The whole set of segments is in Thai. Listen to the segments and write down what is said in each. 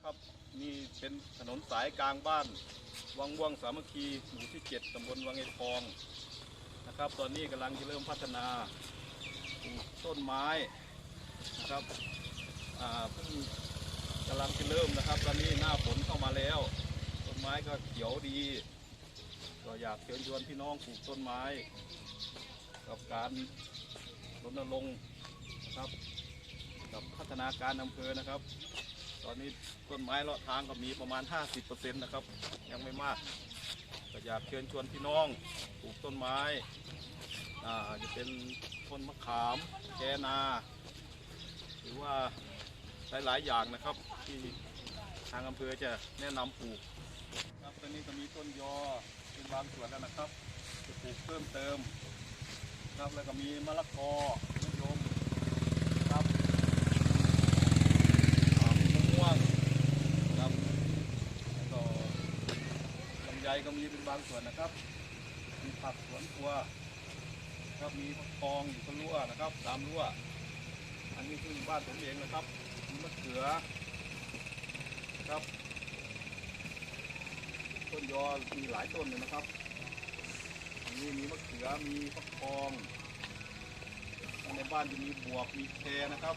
นะครับนี่เป็นถนนสายกลางบ้าน วังม่วงสามัคคีหมู่ที่ 7ตำบลวังไอทองนะครับ ตอนนี้กำลังจะเริ่มพัฒนาปลูกต้นไม้นะครับอ่าเพิ่งกำลังจะเริ่มนะครับ ตอนนี้หน้าฝนเข้ามาแล้ว ต้นไม้ก็เขียวดี ก็อยากเชิญชวนพี่น้องปลูกต้นไม้ กับการรณรงค์นะครับ กับพัฒนาการอำเภอนะครับ ตอนนี้ต้นไม้เลาะทางก็มีประมาณ 50%นะครับ ยังไม่มากก็อยากเชิญชวนพี่น้องปลูกต้นไม้อ่าจะเป็นต้นมะขามแกนา หรือว่าหลายๆอย่างนะครับ ที่ทางอำเภอจะแนะนำปลูกครับตอนนี้ก็มีต้นยอเป็นบางส่วนแล้วนะครับ จะปลูกเพิ่มเติมครับแล้วก็มีมะละกอมะยมครับอ่ามีมะม่วงครับแล้วก็ ลำไยก็มีเป็นบางส่วนนะครับ มีผักสวนครัวครับมีผักทองอยู่ก็รั่วนะครับตามรั่วอันนี้คือบ้านผมเองนะครับมีมะเขือครับต้นยอมีหลายต้นเลยนะครับอันนี้มีมะเขือมีฟักทองในบ้านจะมีบวบมีแคนะครับ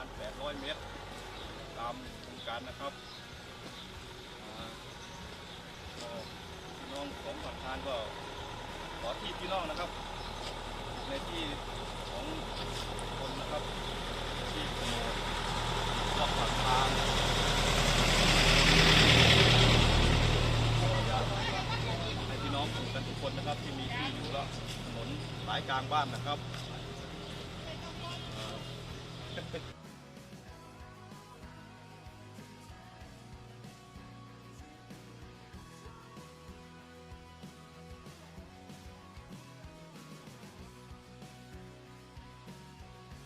มาณ 800 เมตร ตามโครงการนะครับพี่น้องของประธานก็ขอที่พี่น้องนะครับ ในที่ของคนนะครับที่โมดรอบปากทางก็อยากให้พี่น้องปลูกกันทุกคนนะครับที่มีที่อยู่แล้วถนนสายกลางบ้านนะครับ